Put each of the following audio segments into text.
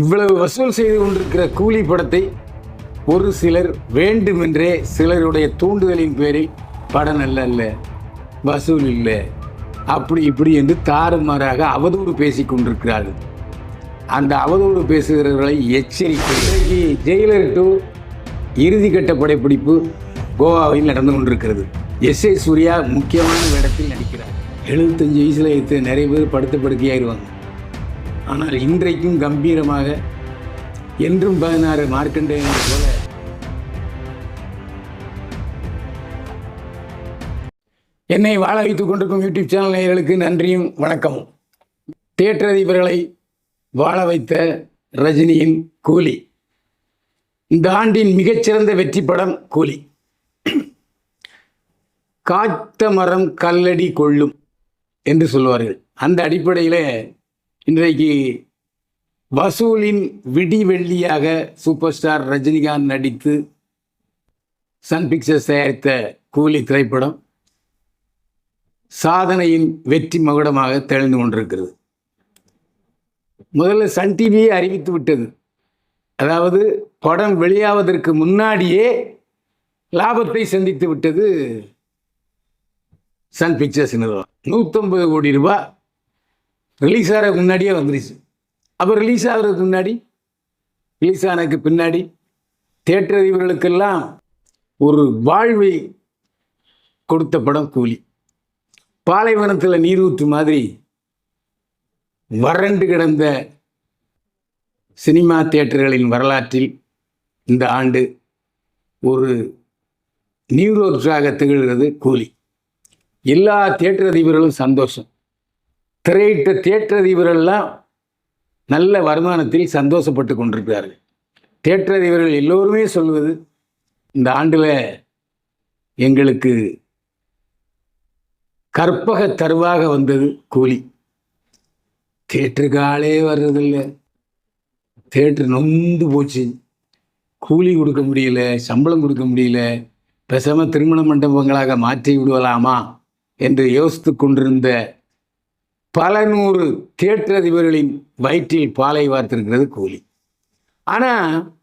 இவ்வளவு வசூல் செய்து கொண்டிருக்கிற கூலி படத்தை ஒரு சிலர் வேண்டுமென்றே சிலருடைய தூண்டுதலின் பேரில் படம் நல்ல அல்ல வசூல் இல்லை. அப்படி இப்படி என்று தாறுமாறாக அவதூறு பேசி கொண்டிருக்கிறார்கள். அந்த அவதூறு பேசுகிறவர்களை எச்சரிக்கை. இன்றைக்கு ஜெயிலர் டூ இறுதிக்கட்ட படைப்பிடிப்பு கோவாவில் நடந்து கொண்டிருக்கிறது. எஸ் ஏ சூர்யா முக்கியமான இடத்தில் நடிக்கிறார். எழுபத்தஞ்சு வயசில் எடுத்து நிறைய பேர் படுத்த படுக்கையாயிருவாங்க. ஆனால் இன்றைக்கும் கம்பீரமாக என்றும் பதினாறு மார்க்கண்டேயனை போல. என்னை வாழ வைத்துக் கொண்டிருக்கும் யூடியூப் சேனல் நேயர்களுக்கு நன்றியும் வணக்கமும். தியேட்டர் அதிபர்களை வாழ வைத்த ரஜினியின் கூலி. இந்த ஆண்டின் மிகச்சிறந்த வெற்றி படம் கூலி. காத்த மரம் கல்லடி கொள்ளும் என்று சொல்லுவார்கள் அந்த அடிப்படையில் இன்றைக்கு வசூலின் விடி வெள்ளியாக சூப்பர் ஸ்டார் ரஜினிகாந்த் நடித்து சன் பிக்சர்ஸ் தயாரித்த கூலி திரைப்படம் சாதனையின் வெற்றி மகுடமாக திகழ்ந்து கொண்டிருக்கிறது. முதல்ல சன் டிவியே அறிவித்து விட்டது. அதாவது படம் வெளியாவதற்கு முன்னாடியே லாபத்தை சந்தித்து விட்டது சன் பிக்சர்ஸ் நிறுவனம். நூற்றம்பது கோடி ரூபாய் ரிலீஸ் ஆகிறதுக்கு முன்னாடியே வந்துருச்சு. அப்போ ரிலீஸ் ஆகிறதுக்கு முன்னாடி ரிலீஸ் ஆனதுக்கு பின்னாடி தேட்டர் அதிபர்களுக்கெல்லாம் ஒரு வாழ்வை கொடுத்த படம் கூலி. பாலைவனத்தில் நீரூற்று மாதிரி வறண்டு கிடந்த சினிமா தேட்டர்களின் வரலாற்றில் இந்த ஆண்டு ஒரு நியூரோற்றாக திகழ்கிறது கூலி. எல்லா தேட்டர் அதிபர்களும் சந்தோஷம். திரையிட்ட தேற்றதிபரெல்லாம் நல்ல வருமானத்தில் சந்தோஷப்பட்டு கொண்டிருக்கிறார்கள். தேற்றதிபர்கள் அதிபர்கள் எல்லோருமே சொல்வது இந்த ஆண்டில் எங்களுக்கு கற்பக தருவாக வந்தது கூலி. தேட்டருக்கு ஆளே வர்றதில்லை. தேட்டர் நொந்து போச்சு. கூலி கொடுக்க முடியல சம்பளம் கொடுக்க முடியல. பெசாமல் திருமண மண்டபங்களாக மாற்றி விடுவலாமா என்று யோசித்து கொண்டிருந்த பல நூறு தேட்டர் அதிபர்களின் வயிற்றில் பாலை வார்த்திருக்கிறது கூலி. ஆனால்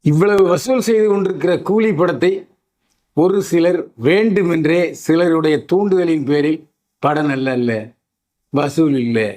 இவ்வளவு வசூல் செய்து கொண்டிருக்கிற கூலி படத்தை ஒரு சிலர் வேண்டுமென்றே சிலருடைய தூண்டுதலின் பேரில் படம் நல்ல அல்ல வசூல் இல்லை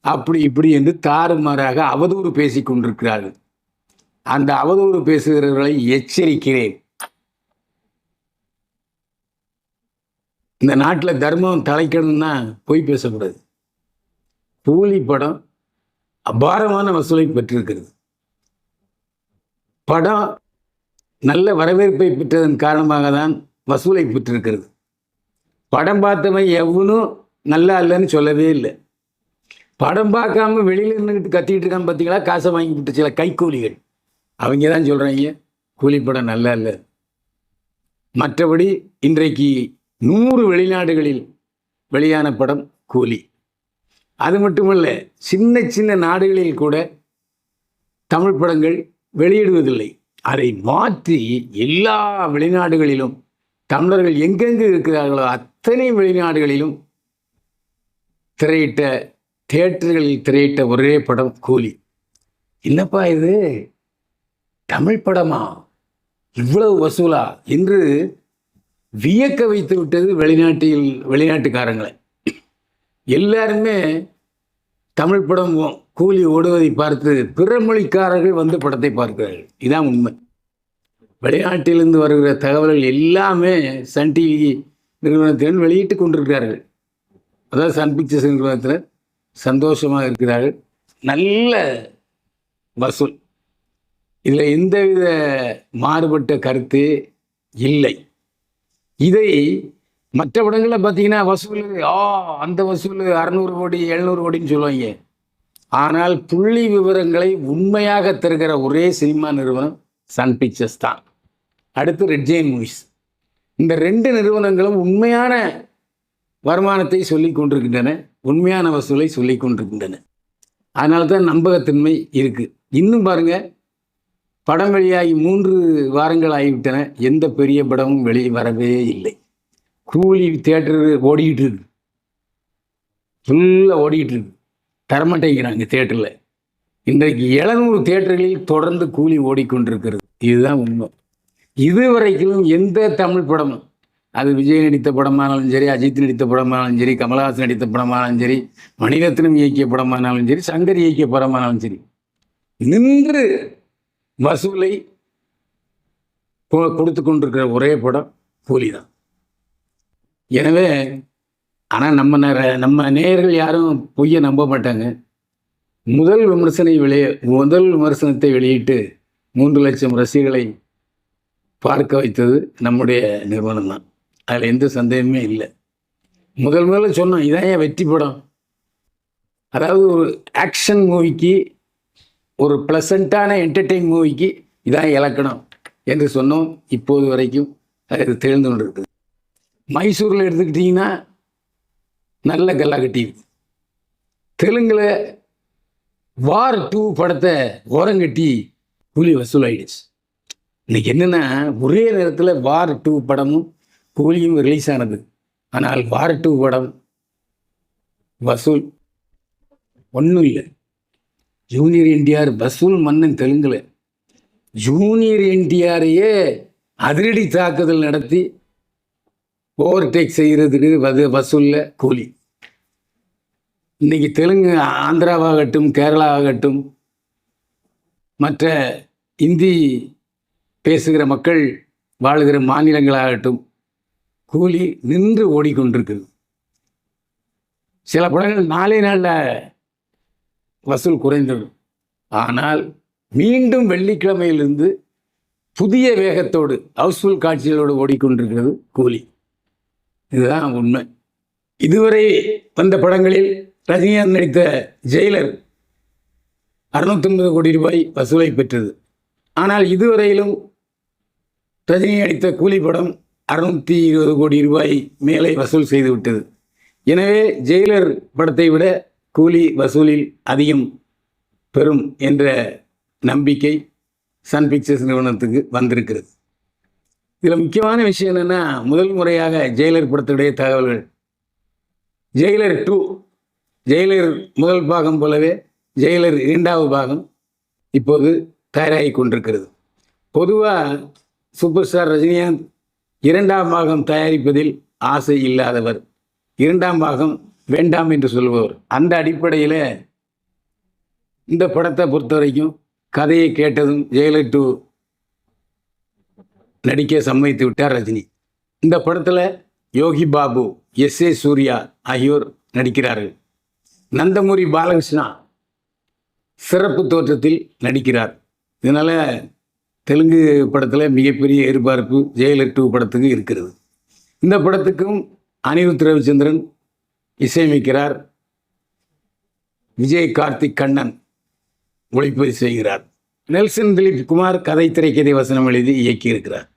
அப்படி இப்படி என்று தாறுமாறாக அவதூறு பேசிக் கொண்டிருக்கிறார்கள். அந்த அவதூறு பேசுகிறவர்களை எச்சரிக்கிறேன். இந்த நாட்டில் தர்மம் தலைக்கணும்னா பொய் பேசக்கூடாது. கூலி படம் அபாரமான வசூலை பெற்றிருக்கிறது. படம் நல்ல வரவேற்பை பெற்றதன் காரணமாக தான் வசூலை பெற்றிருக்கிறது. படம் பார்த்தவன் எவனும் நல்லா இல்லைன்னு சொல்லவே இல்லை. படம் பார்க்காம வெளியில் இருந்துக்கிட்டு கத்திக்கிட்டு இருக்கான் பார்த்தீங்களா? காசை வாங்கிக்கிட்டு சில கைக்கூலிகள். அவங்க தான் சொல்கிறாங்க கூலி படம் நல்லா இல்லை. மற்றபடி இன்றைக்கு நூறு வெளிநாடுகளில் வெளியான படம் கூலி. அது மட்டுமல்ல சின்ன சின்ன நாடுகளில் கூட தமிழ் படங்கள் வெளியிடுவதில்லை. அதை மாற்றி எல்லா வெளிநாடுகளிலும் தமிழர்கள் எங்கெங்கு இருக்கிறார்களோ அத்தனை வெளிநாடுகளிலும் திரையிட்ட தியேட்டர்களில் திரையிட்ட ஒரே படம் கூலி. என்னப்பா இது? தமிழ் படமா? இவ்வளவு வசூலா? என்று வியக்க வைத்து விட்டது வெளிநாட்டில் வெளிநாட்டுக்காரங்களை. எல்லாருமே தமிழ் படம் கூலி ஓடுவதை பார்த்து பிற மொழிக்காரர்கள் வந்து படத்தை பார்க்கிறார்கள். இதான் உண்மை. வெளிநாட்டிலிருந்து வருகிற தகவல்கள் எல்லாமே சன் டிவி நிறுவனத்தினர் வெளியிட்டு கொண்டிருக்கிறார்கள். அதாவது சன் பிக்சர்ஸ் நிறுவனத்தில் சந்தோஷமாக இருக்கிறார்கள். நல்ல வசூல். இதில் எந்தவித மாறுபட்ட கருத்து இல்லை. இதை மற்ற படங்களில் பார்த்தீங்கன்னா வசூல் ஆ அந்த வசூல் அறநூறு கோடி எழுநூறு கோடின்னு சொல்லுவாங்க. ஆனால் புள்ளி விவரங்களை உண்மையாக தருகிற ஒரே சினிமா நிறுவனம் சன் பிக்சர்ஸ் தான். அடுத்து ரெட் ஜெயின் மூவிஸ் இந்த ரெண்டு நிறுவனங்களும் உண்மையான வருமானத்தை சொல்லி கொண்டிருக்கின்றன உண்மையான வசூலை சொல்லி கொண்டிருக்கின்றன. அதனால தான் நம்பகத்தன்மை இருக்குது இன்னும் பாருங்கள் படம் வெளியாகி மூன்று வாரங்கள் ஆகிவிட்டன. எந்த பெரிய படமும் வெளியே வரவே இல்லை. கூலி தேட்டர் ஓடிக்கிட்டு இருக்கு. ஃபுல்லாக ஓடிக்கிட்டு இருக்கு. தரமாட்டேங்கிறாங்க தேட்டரில் இன்றைக்கு எழுநூறு தேட்டர்களில் தொடர்ந்து கூலி ஓடிக்கொண்டிருக்கிறது. இதுதான் உண்மை. இதுவரைக்கும் எந்த தமிழ் படமும் அது விஜய் நடித்த படமானாலும் சரி அஜித் நடித்த படமானாலும் சரி கமலஹாசன் நடித்த படமானாலும் சரி மணிரத்னம் இயக்கிய படமானாலும் சரி சங்கர் இயக்கிய படமானாலும் சரி நின்று வசூலை கொ- கொடுத்து கொண்டிருக்கிற ஒரே படம் கூலி தான். எனவே ஆனால் நம்ம நேர- நம்ம நேயர்கள் யாரும் பொய்யை நம்ப மாட்டாங்க. முதல் விமர்சனை வெளியே முதல் விமர்சனத்தை வெளியிட்டு மூன்று லட்சம் ரசிகர்களை பார்க்க வைத்தது நம்முடைய நிறுவனம் தான். அதில் எந்த சந்தேகமே இல்லை. முதல் முதல்ல சொன்னோம் இதான் ஏன் வெற்றி படம்? அதாவது ஒரு ஆக்ஷன் மூவிக்கு ஒரு ப்ளசண்ட்டான என்டர்டெயின் மூவிக்கு இதான் இலக்கணம் என்று சொன்னோம். இப்போது வரைக்கும் அது தெரிந்து கொண்டு இருக்குது மைசூரில் எடுத்துக்கிட்டிங்கன்னா நல்ல கல்லாக்கட்டி தெலுங்கில் வார் டூ படத்தை ஓரங்கட்டி கூலி வசூலாயிடுச்சு. இன்னைக்கு என்னென்னா ஒரே நேரத்தில் வார் டூ படமும் கூலியும் ரிலீஸ் ஆனது. ஆனால் வார் டூ படம் வசூல் ஒன்றும் இல்லை. ஜூனியர் என்டிஆர் வசூல் மன்னன் தெலுங்குல. ஜூனியர் என்டிஆரையே அதிரடி தாக்குதல் நடத்தி ஓவர்டேக் செய்கிறதுக்கு வது வசூலில் கூலி. இன்னைக்கு தெலுங்கு ஆந்திராவாகட்டும் கேரளாவாகட்டும் மற்ற இந்தி பேசுகிற மக்கள் வாழுகிற மாநிலங்களாகட்டும் கூலி நின்று ஓடிக்கொண்டிருக்குது. சில படங்கள் நாளே நாளில் வசூல் குறைந்தது. ஆனால் மீண்டும் வெள்ளிக்கிழமையிலிருந்து புதிய வேகத்தோடு ஹவுஸ்ஃபுல் காட்சிகளோடு ஓடிக்கொண்டிருக்கிறது கூலி. இதுதான் உண்மை. இதுவரை வந்த படங்களில் ரஜினிகாந்த் நடித்த ஜெயிலர் அறுநூத்தொன்பது கோடி ரூபாய் வசூலை பெற்றது. ஆனால் இதுவரையிலும் ரஜினி நடித்த கூலி படம் அறுநூற்றி இருபது கோடி ரூபாய் மேலே வசூல் செய்துவிட்டது. எனவே ஜெயிலர் படத்தை விட கூலி வசூலில் அதிகம் பெறும் என்ற நம்பிக்கை சன் பிக்சர்ஸ் நிறுவனத்துக்கு வந்திருக்கிறது. இதில் முக்கியமான விஷயம் என்னென்னா முதல் முறையாக ஜெயிலர் படத்துடைய தகவல்கள். ஜெயிலர் டூ ஜெயிலர் முதல் பாகம் போலவே ஜெயிலர் இரண்டாவது பாகம் இப்போது தயாராகி கொண்டிருக்கிறது. பொதுவாக சூப்பர் ஸ்டார் ரஜினிகாந்த் இரண்டாம் பாகம் தயாரிப்பதில் ஆசை இல்லாதவர். இரண்டாம் பாகம் வேண்டாம் என்று சொல்பவர். அந்த அடிப்படையில் இந்த படத்தை பொறுத்த வரைக்கும் கதையை கேட்டதும் ஜெயலலிட்டு நடிக்க சம்மதித்து விட்டார் ரஜினி. இந்த படத்தில் யோகி பாபு எஸ் ஏ சூர்யா ஆகியோர் நடிக்கிறார்கள். நந்தமூரி பாலகிருஷ்ணா சிறப்பு தோற்றத்தில் நடிக்கிறார். இதனால் தெலுங்கு படத்தில் மிகப்பெரிய எதிர்பார்ப்பு ஜெயலலிட்டு படத்துக்கு இருக்கிறது. இந்த படத்துக்கும் அனிருத் ரவிச்சந்திரன் இசையமைக்கிறார். விஜய் கார்த்திக் கண்ணன் ஒளிப்பதிவு செய்கிறார். நெல்சன் திலீப் குமார் கதை திரைக்கதை வசனம் எழுதி இயக்கியிருக்கிறார்.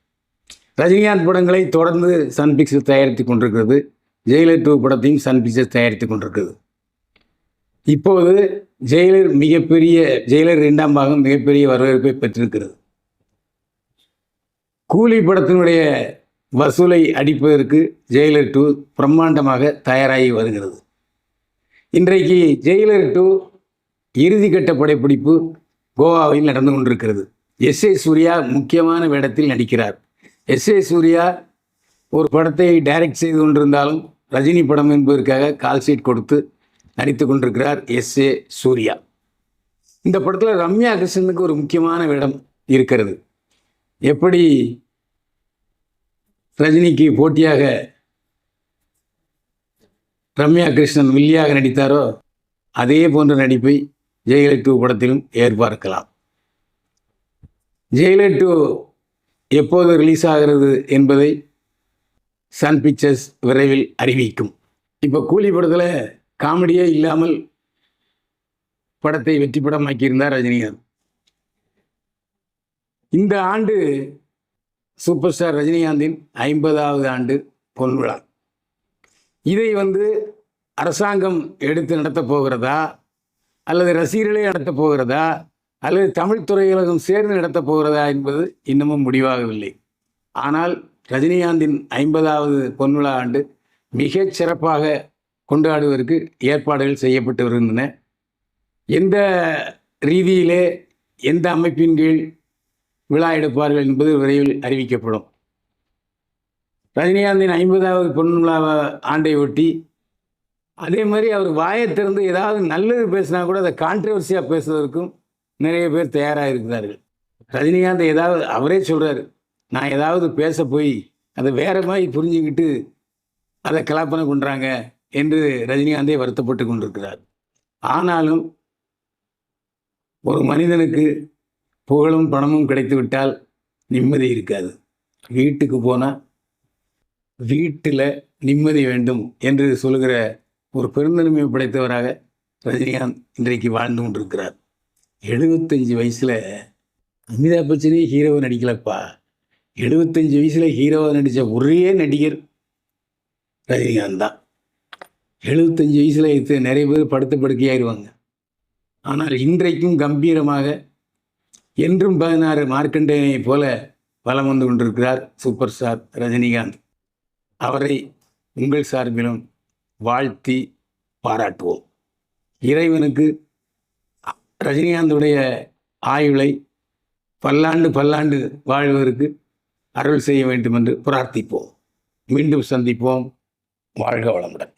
ரஜினிகாந்த் படங்களை தொடர்ந்து சன் பிக்சர்ஸ் தயாரித்து கொண்டிருக்கிறது. ஜெயிலர் டூ படத்தையும் சன் பிக்சர்ஸ் தயாரித்து கொண்டிருக்கிறது. இப்போது ஜெயிலர் மிகப்பெரிய ஜெயிலர் இரண்டாம் பாகம் மிகப்பெரிய வரவேற்பை பெற்றிருக்கிறது. கூலி படத்தினுடைய வசூலை அடிப்பதற்கு ஜெயிலர் டூ பிரம்மாண்டமாக தயாராகி வருகிறது. இன்றைக்கு ஜெயிலர் டூ இறுதிக்கட்ட படைப்பிடிப்பு கோவாவில் நடந்து கொண்டிருக்கிறது. எஸ் ஏ சூர்யா முக்கியமான வேடத்தில் நடிக்கிறார். எஸ் ஏ சூர்யா ஒரு படத்தை டைரக்ட் செய்து கொண்டிருந்தாலும் ரஜினி படம் என்பதற்காக கால் ஷீட் கொடுத்து நடித்து கொண்டிருக்கிறார் எஸ் ஏ சூர்யா. இந்த படத்தில் ரம்யா கிருஷ்ணனுக்கு ஒரு முக்கியமான வேடம் இருக்கிறது. எப்படி ரஜினிக்கு போட்டியாக ரம்யா கிருஷ்ணன் வில்லியாக நடித்தாரோ அதே போன்ற நடிப்பை ஜெயலலிதா படத்திலும் எதிர்பார்க்கலாம். ஜெயலலிதா டூ எப்போது ரிலீஸ் ஆகிறது என்பதை சன் பிக்சர்ஸ் விரைவில் அறிவிக்கும். இப்போ கூலி படத்தில் காமெடியே இல்லாமல் படத்தை வெற்றி படமாக்கியிருந்தார் ரஜினிகாந்த். இந்த ஆண்டு சூப்பர் ஸ்டார் ரஜினிகாந்தின் ஐம்பதாவது ஆண்டு பொன் விழா. இதை வந்து அரசாங்கம் எடுத்து நடத்தப் போகிறதா? அல்லது ரசிகர்களே நடத்தப் போகிறதா? அல்லது தமிழ் துறையுலகம் சேர்ந்து நடத்தப் போகிறதா என்பது இன்னமும் முடிவாகவில்லை. ஆனால் ரஜினிகாந்தின் ஐம்பதாவது பொன் விழா ஆண்டு மிகச் சிறப்பாக கொண்டாடுவதற்கு ஏற்பாடுகள் செய்யப்பட்டு வருகின்றன. எந்த ரீதியிலே எந்த அமைப்பின் கீழ் விழா எடுப்பார்கள் என்பது விரைவில் அறிவிக்கப்படும். ரஜினிகாந்தின் ஐம்பதாவது பொன் விழா ஆண்டை ஒட்டி அதே மாதிரி அவர் வாயை திறந்து ஏதாவது நல்லது பேசினா கூட அதை கான்ட்ரவர்சியாக பேசுவதற்கும் நிறைய பேர் தயாராக இருக்கிறார்கள். ரஜினிகாந்த் ஏதாவது அவரே சொல்கிறார் நான் ஏதாவது பேச போய் அதை வேற மாதிரி புரிஞ்சுக்கிட்டு அதை கலாப்பனை பண்ணுறாங்க என்று ரஜினிகாந்தே வருத்தப்பட்டு கொண்டிருக்கிறார். ஆனாலும் ஒரு மனிதனுக்கு புகழும் பணமும் கிடைத்து விட்டால் நிம்மதி இருக்காது. வீட்டுக்கு போனால் வீட்டில் நிம்மதி வேண்டும் என்று சொல்கிற ஒரு பெருந்தன்மை படைத்தவராக ரஜினிகாந்த் இன்றைக்கு வாழ்ந்து கொண்டிருக்கிறார். எழுபத்தஞ்சு வயசில் அமிதாப் பச்சனே ஹீரோவை நடிக்கலப்பா. எழுபத்தஞ்சு வயசில் ஹீரோவை நடித்த ஒரே நடிகர் ரஜினிகாந்த் தான். எழுபத்தஞ்சு வயசில் நிறைய பேர் படுத்த படுக்கையாயிருவாங்க. ஆனால் இன்றைக்கும் கம்பீரமாக என்றும் பதினாறு மார்க்கண்டேயனைப் போல வலம் வந்து கொண்டிருக்கிறார் சூப்பர் ஸ்டார் ரஜினிகாந்த். அவரை உங்கள் சார்பிலும் வாழ்த்தி பாராட்டுவோம். இறைவனுக்கு ரஜினிகாந்துடைய ஆயுளை பல்லாண்டு பல்லாண்டு வாழ்வதற்கு அருள் செய்ய வேண்டும் என்று பிரார்த்திப்போம். மீண்டும் சந்திப்போம். வாழ்க வளமுடன்.